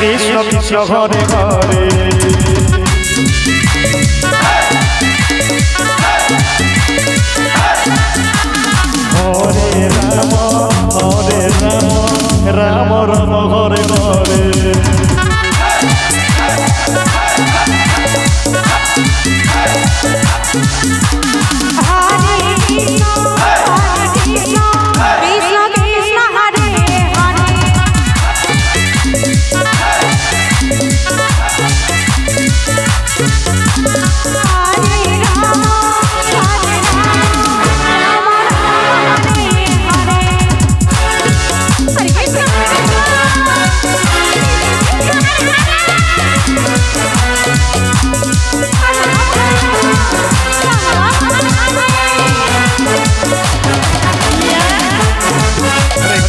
কৃষ্ণ কৃষ্ণ ঘরে ঘরে। হরে রাম হরে রাম রাম রাম হরে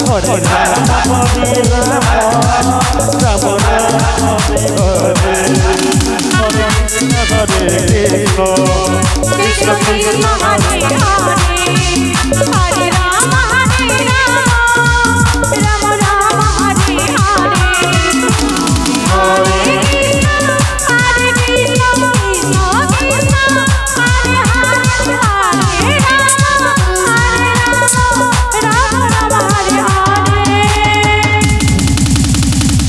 হরে রাম হরে রাম রাম রাম হরে হরে হরে কৃষ্ণ কৃষ্ণ হরে হরে হরে